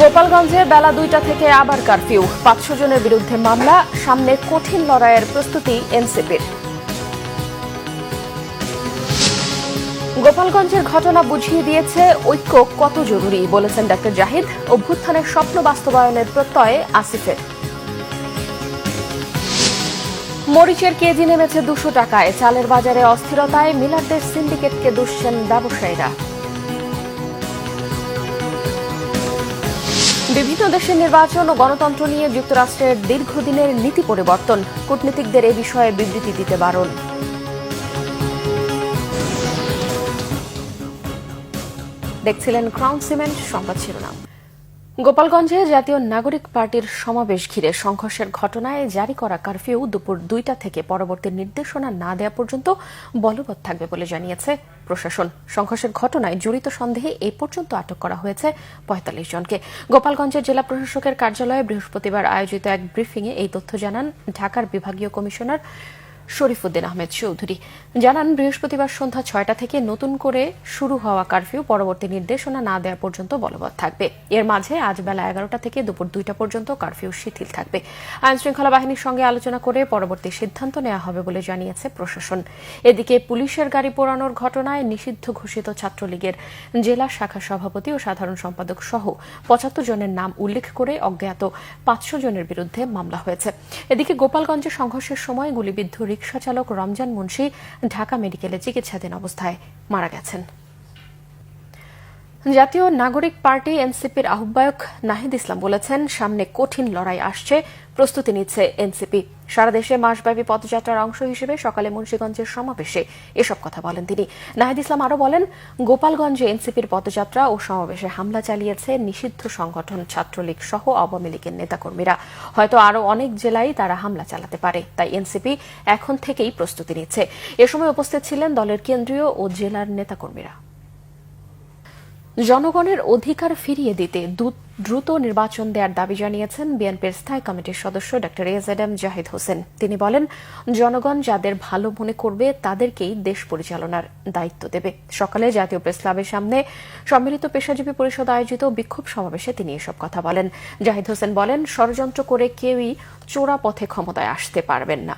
গোপালগঞ্জে বেলা দুইটা থেকে আবার কারফিউ। পাঁচশো জনের বিরুদ্ধে মামলা, সামনে কঠিন লড়াইয়ের প্রস্তুতি এনসিপির। গোপালগঞ্জের ঘটনা বুঝিয়ে দিয়েছে ঐক্য কত জরুরি, বলেছেন ডক্টর জাহিদ। অভ্যুত্থানের স্বপ্ন বাস্তবায়নের প্রত্যয়ে আসিফের। মরিচের কেজি নেমেছে দুশো টাকায়। চালের বাজারে অস্থিরতায় মিলারদের সিন্ডিকেটকে দুষছেন ব্যবসায়ীরা। বিভিন্ন দেশের নির্বাচন ও গণতন্ত্র নিয়ে যুক্তরাষ্ট্রের দীর্ঘদিনের নীতি পরিবর্তন। কূটনীতিকদের এ বিষয়ে বিবৃতি দিতে বারণ। দেখছিলেন ক্রাউন সিমেন্ট সংবাদ শিরোনাম। গোপালগঞ্জে জাতীয় নাগরিক পার্টির সমাবেশ ঘিরে সংঘর্ষের ঘটনায় জারি করা কারফিউ দুপুর দুইটা থেকে পরবর্তী নির্দেশনা না দেওয়া পর্যন্ত বলবৎ থাকবে বলে জানিয়েছে প্রশাসন। সংঘর্ষের ঘটনায় জড়িত সন্দেহে এ পর্যন্ত আটক করা হয়েছে পঁয়তাল্লিশ জনকে। গোপালগঞ্জের জেলা প্রশাসকের কার্যালয়ে বৃহস্পতিবার আয়োজিত এক ব্রিফিংয়ে এই তথ্য জানান ঢাকার বিভাগীয় কমিশনার শরীফুদ্দিন আহমেদ চৌধুরী। জানান, বৃহস্পতিবার সন্ধ্যা ছয়টা থেকে নতুন করে শুরু হওয়া কারফিউ পরবর্তী নির্দেশনা না দেওয়া পর্যন্ত বলবৎ থাকবে। এর মাঝে আজ বেলা এগারোটা থেকে দুপুর দুইটা পর্যন্ত কারফিউ শিথিল থাকবে। আইন শৃঙ্খলা বাহিনীর সঙ্গে আলোচনা করে পরবর্তী সিদ্ধান্ত নেওয়া হবে বলে জানিয়েছে প্রশাসন। এদিকে পুলিশের গাড়ি পোড়ানোর ঘটনায় নিষিদ্ধ ঘোষিত ছাত্রলীগের জেলা শাখা সভাপতি ও সাধারণ সম্পাদক সহ পঁচাত্তর জনের নাম উল্লেখ করে অজ্ঞাত পাঁচশো জনের বিরুদ্ধে মামলা হয়েছে। এদিকে গোপালগঞ্জে সংঘর্ষের সময় গুলিবিদ্ধ রিকশা চালক রমজান মুন্সি ঢাকা মেডিকেলে চিকিৎসাধীন অবস্থায় মারা গেছেন। জাতীয় নাগরিক পার্টি এনসিপির আহ্বায়ক নাহিদ ইসলাম বলেছেন, সামনে কঠিন লড়াই আসছে, প্রস্তুতি নিচ্ছে এনসিপি। সারা দেশে মাসব্যাপী পদযাত্রার অংশ হিসেবে সকালে মুন্সীগঞ্জের সমাবেশে এসব কথা বলেন তিনি। নাহিদ ইসলাম আরও বলেন, গোপালগঞ্জে এনসিপির পদযাত্রা ও সমাবেশে হামলা চালিয়েছে নিষিদ্ধ সংগঠন ছাত্রলীগ সহ আওয়ামী লীগের নেতাকর্মীরা। হয়তো আরও অনেক জেলায় তারা হামলা চালাতে পারে, তাই এনসিপি এখন থেকেই প্রস্তুতি নিচ্ছে। এ সময় উপস্থিত ছিলেন দলের কেন্দ্রীয় ও জেলার নেতাকর্মীরা। জনগণের অধিকার ফিরিয়ে দিতে দ্রুত নির্বাচন দেওয়ার দাবি জানিয়েছেন বিএনপির স্থায়ী কমিটির সদস্য ড এম জাহিদ হোসেন। তিনি বলেন, জনগণ যাদের ভালো মনে করবে তাদেরকেই দেশ পরিচালনার দায়িত্ব দেবে। সকালে জাতীয় প্রেস ক্লাবের সামনে সম্মিলিত পেশাজীবী পরিষদ আয়োজিত বিক্ষোভ সমাবেশে তিনি এসব কথা বলেন। জাহিদ হোসেন বলেন, ষড়যন্ত্র করে কেউই চোরা পথে ক্ষমতায় আসতে পারবেন না।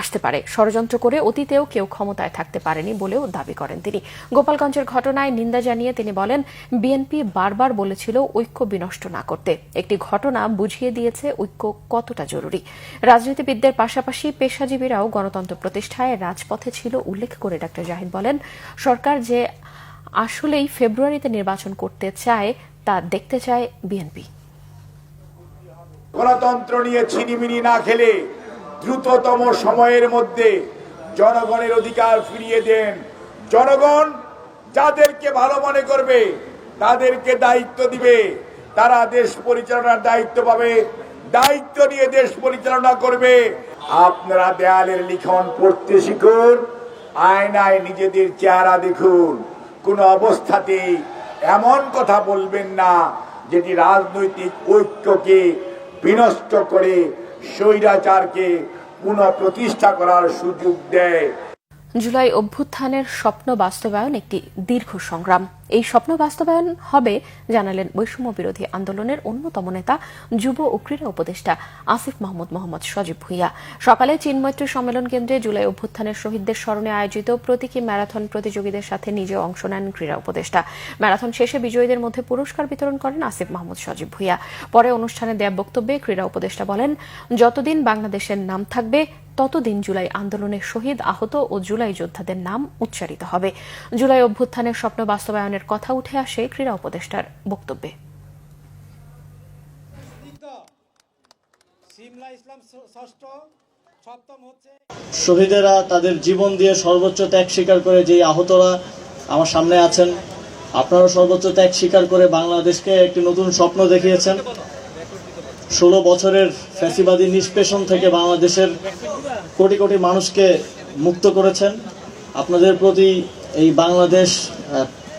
আসতে পারে। ষড়যন্ত্র করে অতীতেও কেউ ক্ষমতায় থাকতে পারেনি বলেও দাবি করেন তিনি। গোপালগঞ্জের ঘটনায় নিন্দা জানিয়ে তিনি বলেন, বিএনপি বারবার বলেছিল ঐক্য বিনষ্ট না করতে। একটি ঘটনা বুঝিয়ে দিয়েছে ঐক্য কতটা জরুরি। রাজনীতিবিদদের পাশাপাশি পেশাজীবীরাও গণতন্ত্র প্রতিষ্ঠায় রাজপথে ছিল উল্লেখ করে ডা জাহিদ বলেন, সরকার যে আসলেই ফেব্রুয়ারিতে নির্বাচন করতে চায়, তা দেখতে চায় বিএনপি। গণতন্ত্র নিয়ে ছিনিমিনি না খেলে দ্রুততম সময়ের মধ্যে জনগণের অধিকার ফিরিয়ে দেন। জনগণ যাদেরকে ভালো মনে করবে, তাদেরকে দায়িত্ব দিবে। তারা দেশ পরিচালনার দায়িত্ব পাবে, দায়িত্ব নিয়ে দেশ পরিচালনা করবে। আপনারা দেয়ালের লিখন পড়তে শিখুন, আয়নায় নিজেদের চেহারা দেখুন। কোন অবস্থাতেই এমন কথা বলবেন না, যেটি রাজনৈতিক ঐক্যকে বিনষ্ট করে স্বৈরাচারকে পুনঃ প্রতিষ্ঠা করার সুযোগ দেয়। জুলাই অভ্যুত্থানের স্বপ্ন বাস্তবায়ন একটি দীর্ঘ সংগ্রাম। এই স্বপ্ন বাস্তবায়ন হবে, জানালেন বৈষম্য বিরোধী আন্দোলনের অন্যতম নেতা, যুব ও ক্রীড়া উপদেষ্টা আসিফ মাহমুদ মোহাম্মদ সজীব ভুইয়া। সকালে চিন্মৈত্রী সম্মেলন কেন্দ্রে জুলাই অভ্যুত্থানের শহীদদের স্মরণে আয়োজিত প্রতীকী ম্যারাথন প্রতিযোগীদের সাথে নিজে অংশ নেন ক্রীড়া উপদেষ্টা। ম্যারাথন শেষে বিজয়ীদের মধ্যে পুরস্কার বিতরণ করেন আসিফ মাহমুদ সজীব ভুইয়া। পরে অনুষ্ঠানে দেয়া বক্তব্যে ক্রীড়া উপদেষ্টা বলেন, যতদিন বাংলাদেশের নাম থাকবে ততদিন জুলাই আন্দোলনের শহীদ আহত ও জুলাই যোদ্ধাদের নাম উচ্চারিত হবে। জুলাই অভ্যুত্থানের স্বপ্ন বাস্তবায়নের কথা উঠে আসে ক্রীড়া উপদেষ্টার বক্তব্যে। স্নিগ্ধ সিমলা ইসলাম ষ- ষষ্ঠ সপ্তম হচ্ছে শহীদেরা তাদের জীবন দিয়ে সর্বোচ্চ ত্যাগ স্বীকার করে যেই আহতরা আমার সামনে আছেন আপনারা সর্বোচ্চ ত্যাগ স্বীকার করে বাংলাদেশকে একটি নতুন স্বপ্ন দেখিয়েছেন। ষোলো বছরের ফ্যাসিবাদী নিষ্পেষণ থেকে বাংলাদেশের কোটি কোটি মানুষকে মুক্ত করেছেন। আপনাদের প্রতি এই বাংলাদেশ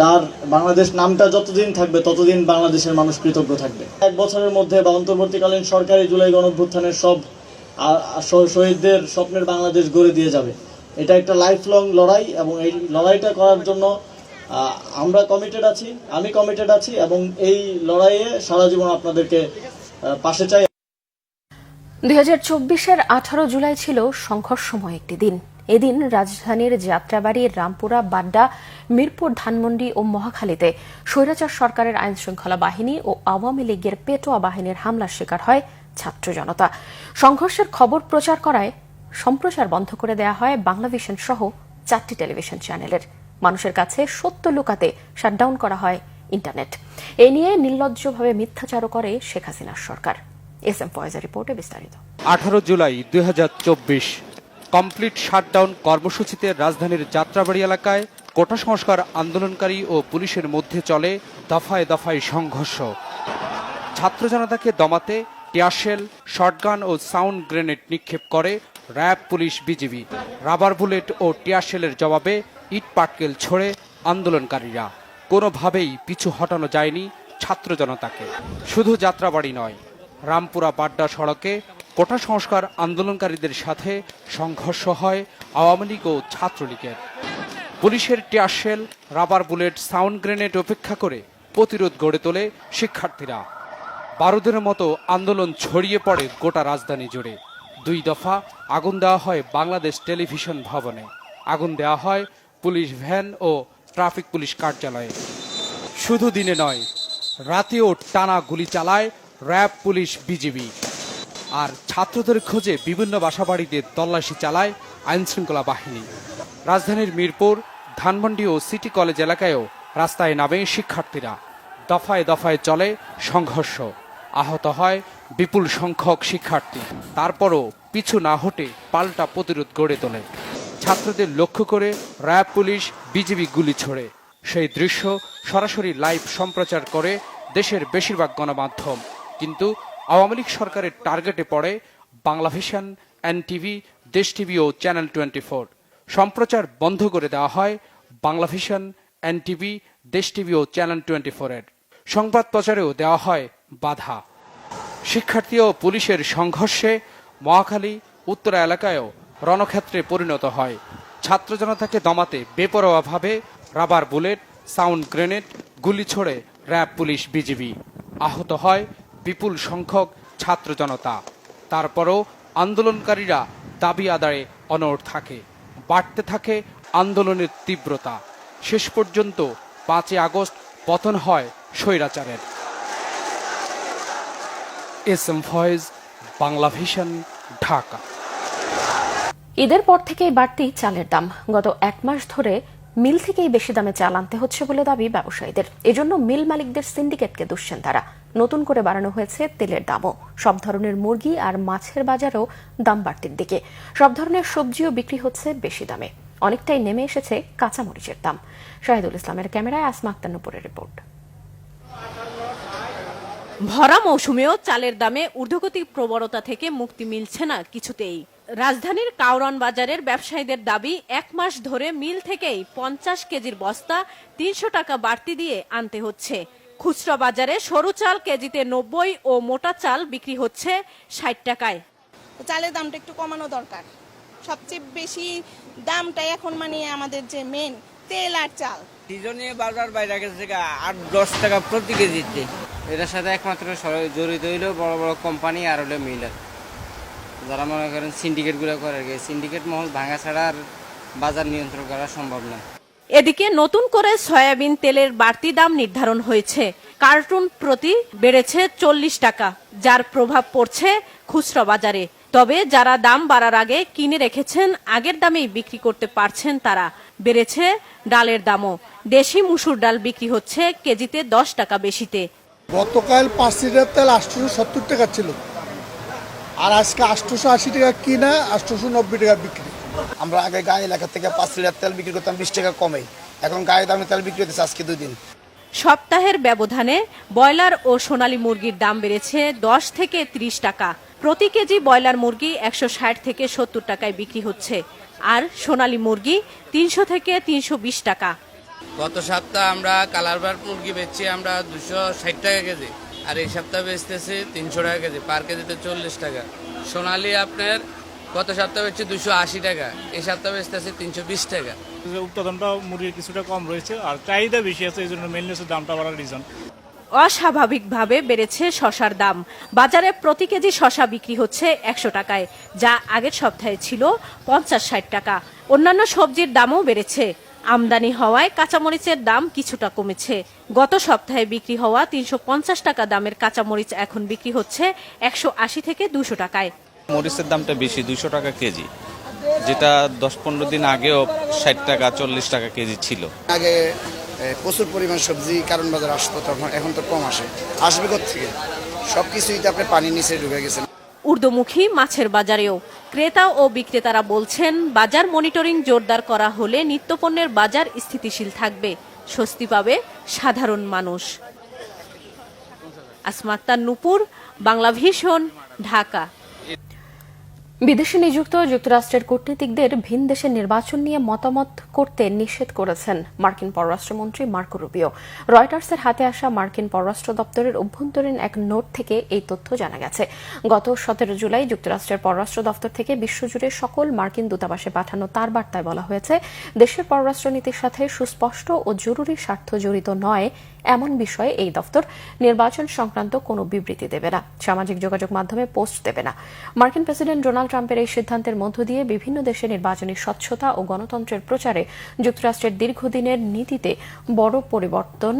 তার বাংলাদেশ নামটা যতদিন থাকবে, ততদিন বাংলাদেশের মানুষ কৃতজ্ঞ থাকবে। এক বছরের মধ্যে বা অন্তর্বর্তীকালীন সরকারি জুলাই গণঅভ্যুত্থানের সব শহীদদের স্বপ্নের বাংলাদেশ গড়ে দিয়ে যাবে। এটা একটা লাইফ লং লড়াই এবং এই লড়াইটা করার জন্য আমরা কমিটেড আছি, আমি কমিটেড আছি এবং এই লড়াইয়ে সারা জীবন আপনাদেরকে পাশে চাই দুই হাজার আঠারো জুলাই ছিল সংঘর্ষময় একটি দিন। এদিন রাজধানীর যাত্রাবাড়ি, রামপুরা, বাড্ডা, মিরপুর, ধানমন্ডি ও মহাখালীতে স্বৈরাচার সরকারের আইন শৃঙ্খলা বাহিনী ও আওয়ামী লীগের পেটোয়া বাহিনীর হামলার শিকার হয় ছাত্র জনতা। সংঘর্ষের খবর প্রচার করায় সম্প্রচার বন্ধ করে দেয়া হয় বাংলাভিশন সহ চারটি টেলিভিশন চ্যানেলের। মানুষের কাছে সত্য লুকাতে শাটডাউন করা হয় ইন্টারনেট। এ নিয়ে নির্লজ্জভাবে মিথ্যাচারও করে শেখ হাসিনার সরকার। এস এম ফয়েজের রিপোর্টে বিস্তারিত। আঠারো জুলাই দুই কমপ্লিট শাটডাউন কর্মসূচিতে রাজধানীর যাত্রাবাড়ি এলাকায় কোটা সংস্কার আন্দোলনকারী ও পুলিশের মধ্যে চলে দফায় দফায় সংঘর্ষ। ছাত্র জনতাকে দমাতে টিয়ারশেল, শটগান ও সাউন্ড গ্রেনেড নিক্ষেপ করে RAB, police, BGB. Rubber bullet ও টিয়ারশেলের জবাবে ইট পাটকেল ছোড়ে আন্দোলনকারীরা। কোনোভাবেই পিছু হটানো যায়নি ছাত্র জনতাকে। শুধু যাত্রাবাড়ি নয়, রামপুরা বাড্ডা সড়কে কোটা সংস্কার আন্দোলনকারীদের সাথে সংঘর্ষ হয় আওয়ামী লীগ ও ছাত্রলীগের। পুলিশের tear shell rubber bullet, sound grenade উপেক্ষা করে প্রতিরোধ গড়ে তোলে শিক্ষার্থীরা। বারুদের মতো আন্দোলন ছড়িয়ে পড়ে গোটা রাজধানী জুড়ে। দুই দফা আগুন দেওয়া হয় বাংলাদেশ টেলিভিশন ভবনে। আগুন দেওয়া হয় পুলিশ ভ্যান ও ট্রাফিক পুলিশ কার্যালয়ে। শুধু দিনে নয়, রাতেও টানা গুলি চালায় র্যাব পুলিশ বিজিবি। আর ছাত্রদের খোঁজে বিভিন্ন বাসাবাড়িতে তল্লাশি চালায় আইনশৃঙ্খলা বাহিনী। রাজধানীর মিরপুর, ধানমন্ডি ও সিটি কলেজ এলাকায়ও রাস্তায় নামে শিক্ষার্থীরা। দফায় দফায় চলে সংঘর্ষ। আহত হয় বিপুল সংখ্যক শিক্ষার্থী। তারপরও পিছু না হটে পাল্টা প্রতিরোধ গড়ে তোলে। ছাত্রদের লক্ষ্য করে র্যাব পুলিশ বিজিবি গুলি ছোড়ে। সেই দৃশ্য সরাসরি লাইভ সম্প্রচার করে দেশের বেশিরভাগ গণমাধ্যম। কিন্তু আওয়ামী লীগ সরকারের টার্গেটে পড়ে বাংলাভিশন, এনটিভি, দেশ টিভি ও চ্যানেল টোয়েন্টি ফোর সম্প্রচার বন্ধ করে দেওয়া হয় বাংলাভিশন, এনটিভি, দেশ টিভি ও চ্যানেল টোয়েন্টি ফোরের সংবাদ প্রচারেও দেওয়া হয় বাধা। শিক্ষার্থী ও পুলিশের সংঘর্ষে মহাখালী, উত্তরা এলাকায়ও রণক্ষেত্রে পরিণত হয়। ছাত্র জনতাকে দমাতে বেপরোয়াভাবে রাবার বুলেট, সাউন্ড গ্রেনেড, গুলি ছোড়ে র্যাব পুলিশ বিজিবি। আহত হয় বিপুল সংখ্যক ছাত্র জনতা তারপরও আন্দোলনকারীরা দাবি আদায়ে অনড় থাকে। বাড়তে থাকে আন্দোলনের তীব্রতা। শেষ পর্যন্ত পাঁচই আগস্ট পতন হয় স্বৈরাচারের। S M Foyez Bangla Vision Dhaka. ঈদের পর থেকেই বাড়তি চালের দাম। গত এক মাস ধরে মিল থেকেই বেশি দামে চাল আনতে হচ্ছে বলে দাবি ব্যবসায়ীদের। এজন্য মিল মালিকদের সিন্ডিকেটকে দুষছেন তারা। নতুন করে বাড়ানো হয়েছে তেলের দামও। সব ধরনের মুরগি আর মাছের বাজারও দাম বাড়তির দিকে। সব ধরনের সবজিও বিক্রি হচ্ছে বেশি দামে। অনেকটাই নেমে এসেছে কাঁচামরিচের দাম। শাহিদুল ইসলামের ক্যামেরায় আসমা আক্তার নুপুরের রিপোর্ট। ভরা মৌসুমেও চালের দামে ঊর্ধ্বগতির প্রবণতা থেকে মুক্তি মিলছে না কিছুতেই। রাজধানীর কাউরন বাজারের ব্যবসায়ীদের দাবি এক মাস ধরে মিল থেকেই পঞ্চাশ কেজির বস্তা তিনশো টাকা বাড়তি দিয়ে আনতে হচ্ছে। খুচরা বাজারে সরু চাল কেজিতে নব্বই ও মোটা চাল বিক্রি হচ্ছে ষাট টাকায়। চালের দামটা একটু কমানো দরকার। সবচেয়ে বেশি দামটা এখন মানে আমাদের যে মেন তেল আর চাল। সিজনে বাজার বাইরে গেছে আট দশ টাকা প্রতি কেজিতে। এটার সাথে একমাত্র জড়িত হইল বড় বড় কোম্পানি আর হলো মিলার যারা মনে করেন সিন্ডিকেটগুলো করে আর কি সিন্ডিকেট মহল ভাঙা ছাড়া আর বাজার নিয়ন্ত্রণ করা সম্ভব না। এদিকে নতুন করে সয়াবিন তেলের বাড়তি দাম নির্ধারণ হয়েছে। কার্টুন প্রতি বেড়েছে চল্লিশ টাকা যার প্রভাব পড়ছে খুচরা বাজারে। তবে যারা দাম বাড়ার আগে কিনে রেখেছেন আগের দামেই বিক্রি করতে পারছেন তারা। বেড়েছে ডালের দামও। দেশি মুসুর ডাল বিক্রি হচ্ছে কেজিতে দশ টাকা বেশিতে। গতকাল পাঁচ লিটার তেল আটশোশো সত্তর টাকা ছিল। আর আজকে আটশোশো আশি টাকা কিনা আটশোশো নব্বই টাকা বিক্রি। আমরা আগে গায়ে এলাকা থেকে পাঁচ লিটার তেল বিক্রি করতাম বিশ টাকা কমে এখন গায়ে দামে তেল বিক্রি হতেছে আজকে দুই দিন। সপ্তাহের ব্যবধানে ব্রয়লার ও সোনালী মুরগির দাম বেড়েছে দশ থেকে ত্রিশ টাকা। প্রতি কেজি ব্রয়লার মুরগি একশো ষাট থেকে সত্তর টাকায় বিক্রি হচ্ছে। আর সোনালী মুরগি তিনশো থেকে তিনশো বিশ টাকা। গত সপ্তাহ আমরা কালারবার মুরগি বেচছি আমরা দুশো ষাট টাকা কেজি। আর এই সপ্তাহ বেচতেছি তিনশো টাকা কেজি পার কেজিতে চল্লিশ টাকা। সোনালি আপনার গত সপ্তাহে হচ্ছে দুশো আশি টাকা এই সপ্তাহে বেচতেছে তিনশো বিশ টাকা। উৎপাদনটা মুরগির কিছুটা কম রয়েছে আর চাহিদা বেশি আছে এই জন্য মেনলি দামটা বাড়ার রিজন অস্বাভাবিকভাবে বেড়েছে শশার দাম। বাজারে প্রতি কেজি শশা বিক্রি হচ্ছে একশো টাকায় যা আগের সপ্তাহে ছিল পঞ্চাশ ষাট টাকা। অন্যান্য সবজির দামও বেড়েছে। আমদানি হওয়ায় কাঁচামরিচের দাম কিছুটা কমেছে। গত সপ্তাহে বিক্রি হওয়া তিনশো পঞ্চাশ টাকা দামের কাঁচামরিচ এখন বিক্রি হচ্ছে একশো আশি থেকে দুশো টাকায়। মরিচের দামটা বেশি দুশো টাকা কেজি। যেটা দশ পনেরো দিন আগেও ষাট টাকা চল্লিশ টাকা কেজি ছিল। আগে প্রচুর পরিমাণ সবজি কারণ বাজার আসতো তখন এখন তো কম আসে। আসবে থেকে সব কিছুই তো আপনি পানির নিচে ঢুকে গেছেন ঊর্ধ্বমুখী মাছের বাজারেও। ক্রেতা ও বিক্রেতারা বলছেন, বাজার মনিটরিং জোরদার করা হলে নিত্যপণ্যের বাজার স্থিতিশীল থাকবে। স্বস্তি পাবে সাধারণ মানুষ। আসমাক্তার নুপুর বাংলা ভীষণ ঢাকা। বিদেশে নিযুক্ত যুক্তরাষ্ট্রের কূটনীতিকদের ভিন দেশের নির্বাচন নিয়ে মতামত করতে নিষেধ করেছেন মার্কিন পররাষ্ট্রমন্ত্রী মার্কো রুবিও। রয়টার্সের হাতে আসা মার্কিন পররাষ্ট্র দপ্তরের অভ্যন্তরীণ এক নোট থেকে এই তথ্য জানা গেছে। গত সতেরো জুলাই যুক্তরাষ্ট্রের পররাষ্ট্র দপ্তর থেকে বিশ্বজুড়ে সকল মার্কিন দূতাবাসে পাঠানো তার বার্তায় বলা হয়েছে, দেশের পররাষ্ট্রনীতির সাথে সুস্পষ্ট ও জরুরি স্বার্থ জড়িত নয় এমন বিষয়ে এই দফতর নির্বাচন সংক্রান্ত কোনো বিবৃতি দেবে না। সামাজিক যোগাযোগ মাধ্যমে পোস্ট দেবে না। মার্কিন প্রেসিডেন্ট ডোনাল্ড ট্রাম্পের এই সিদ্ধান্তের মধ্য দিয়ে বিভিন্ন দেশে নির্বাচনী স্বচ্ছতা ও গণতন্ত্রের প্রচারে যুক্তরাষ্ট্রের দীর্ঘদিনের নীতিতে বড় পরিবর্তন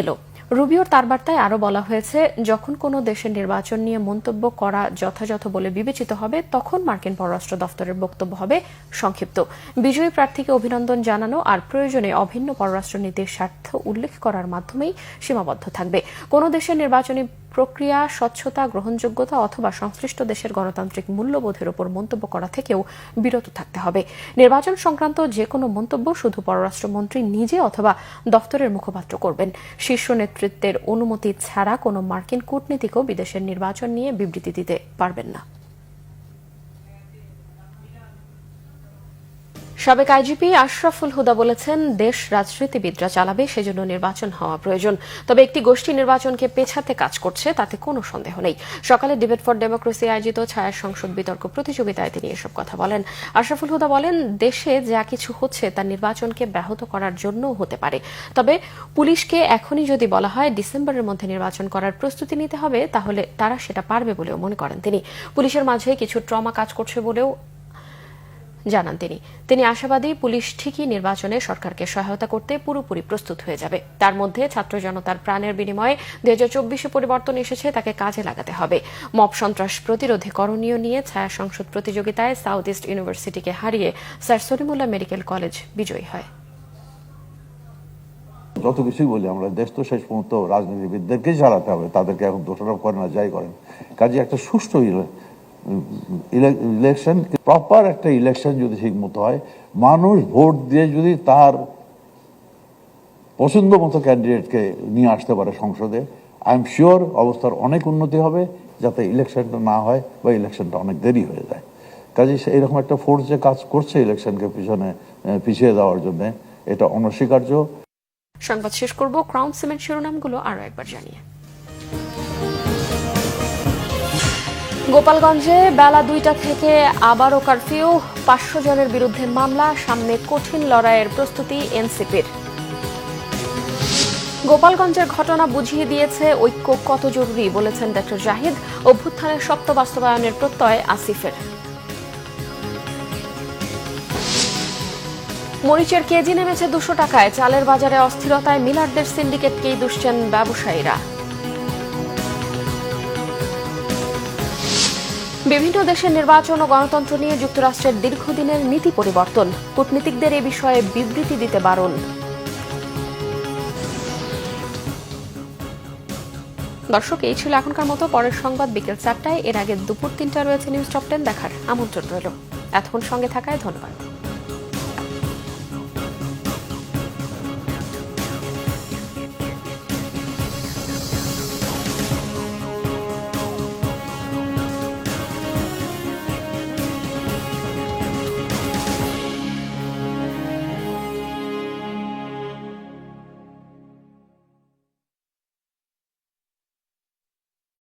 এলো। রুবিওর তার বার্তায় আরও বলা হয়েছে, যখন কোনো দেশের নির্বাচন নিয়ে মন্তব্য করা যথাযথ বলে বিবেচিত হবে, তখন মার্কিন পররাষ্ট্র দফতরের বক্তব্য হবে সংক্ষিপ্ত। বিজয়ী প্রার্থীকে অভিনন্দন জানানো আর প্রয়োজনে অভিন্ন পররাষ্ট্রনীতির স্বার্থ উল্লেখ করার মাধ্যমেই সীমাবদ্ধ থাকবে। কোনো দেশের নির্বাচনী প্রক্রিয়া, স্বচ্ছতা, গ্রহণযোগ্যতা অথবা সংশ্লিষ্ট দেশের গণতান্ত্রিক মূল্যবোধের উপর মন্তব্য করা থেকেও বিরত থাকতে হবে। নির্বাচন সংক্রান্ত যে কোনো মন্তব্য শুধু পররাষ্ট্রমন্ত্রী নিজে অথবা দফতরের মুখপাত্র করবেন। শীর্ষ নেতৃত্বের অনুমতি ছাড়া কোনো মার্কিন কূটনীতিকও বিদেশের নির্বাচন নিয়ে বিবৃতি দিতে পারবেন না। সাবেক আইজিপি আশরাফুল হুদা বলেছেন, দেশ রাজনীতিবিদরা চালাবে, সেজন্য নির্বাচন হওয়া প্রয়োজন। তবে একটি গোষ্ঠী নির্বাচনকে পেছাতে কাজ করছে, তাতে কোনো সন্দেহ নেই। সকালে ডিবেট ফর ডেমোক্রেসি আয়োজিত ছায়া সংসদ বিতর্ক প্রতিযোগিতায় তিনি এসব কথা বলেন। আশরাফুল হুদা বলেন, দেশে যা কিছু হচ্ছে, তা নির্বাচনকে ব্যাহত করার জন্যও হতে পারে। তবে পুলিশকে এখনই যদি বলা হয়, ডিসেম্বরের মধ্যে নির্বাচন করার প্রস্তুতি নিতে হবে, তাহলে তারা সেটা পারবে বলেও মনে করেন তিনি। পুলিশের মাঝে কিছু ট্রমা কাজ করছে বলেও জানান তিনি। তিনি আশাবাদী পুলিশ ঠিকই নির্বাচনে সরকারকে সহায়তা করতে পুরোপুরি প্রস্তুত হয়ে যাবে। তার মধ্যে ছাত্র জনতার প্রাণের বিনিময়ে দুই হাজার চব্বিশে পরিবর্তন এসেছে, তাকে কাজে লাগাতে হবে। মব সন্ত্রাস প্রতিরোধে করণীয় নিয়ে ছায়া সংসদ প্রতিযোগিতায় সাউথ ইস্ট ইউনিভার্সিটিকে হারিয়ে স্যার সলিমুল্লাহ মেডিকেল কলেজ বিজয়ী হয়। যত কিছুই বলি, আমরা দেশ তো শেষ পর্যন্ত রাজনীতিবিদদেরকেই চালাতে হবে, তাদেরকে এখন দোষারোপ করেন না, যাই করেন। কাজে একটা সুষ্ঠু ইলেকশন প্রপার একটা ইলেকশন যদি ঠিক মতো হয়, মানুষ ভোট দিয়ে যদি তার পছন্দ মতো ক্যান্ডিডেটকে নিয়ে আসতে পারে সংসদে আই এম শিওর অবস্থার অনেক উন্নতি হবে যাতে ইলেকশনটা না হয় বা ইলেকশনটা অনেক দেরি হয়ে যায়। কাজে এরকম একটা ফোর্স যে কাজ করছে ইলেকশনকে পিছনে পিছিয়ে দেওয়ার জন্য, এটা অনস্বীকার্য। সংবাদ শেষ করব। ক্রাউন সিমেন্ট শিরোনামগুলো আরও একবার জানিয়ে। গোপালগঞ্জে বেলা দুইটা থেকে আবারও কারফিউ। পাঁচশো জনের বিরুদ্ধে মামলা, সামনে কঠিন লড়াইয়ের প্রস্তুতি এনসিপির। গোপালগঞ্জের ঘটনা বুঝিয়ে দিয়েছে ঐক্য কত জরুরি বলেছেন ডক্টর জাহিদ। অভ্যুত্থানের সপ্ত বাস্তবায়নের প্রত্যয় আসিফের। মরিচের কেজি নেমেছে দুশো টাকায়। চালের বাজারে অস্থিরতায় মিলারদের সিন্ডিকেটকেই দুষছেন ব্যবসায়ীরা। বিভিন্ন দেশের নির্বাচন ও গণতন্ত্র নিয়ে যুক্তরাষ্ট্রের দীর্ঘদিনের নীতি পরিবর্তন। কূটনীতিকদের এ বিষয়ে বিবৃতি দিতে বারণ। দর্শক, এই ছিল এখনকার মতো। পরের সংবাদ বিকেল চারটায়। এর আগে দুপুর তিনটা রয়েছে নিউজ টপ টেন দেখার আমন্ত্রণ রইল। এতক্ষণ সঙ্গে থাকায় ধন্যবাদ।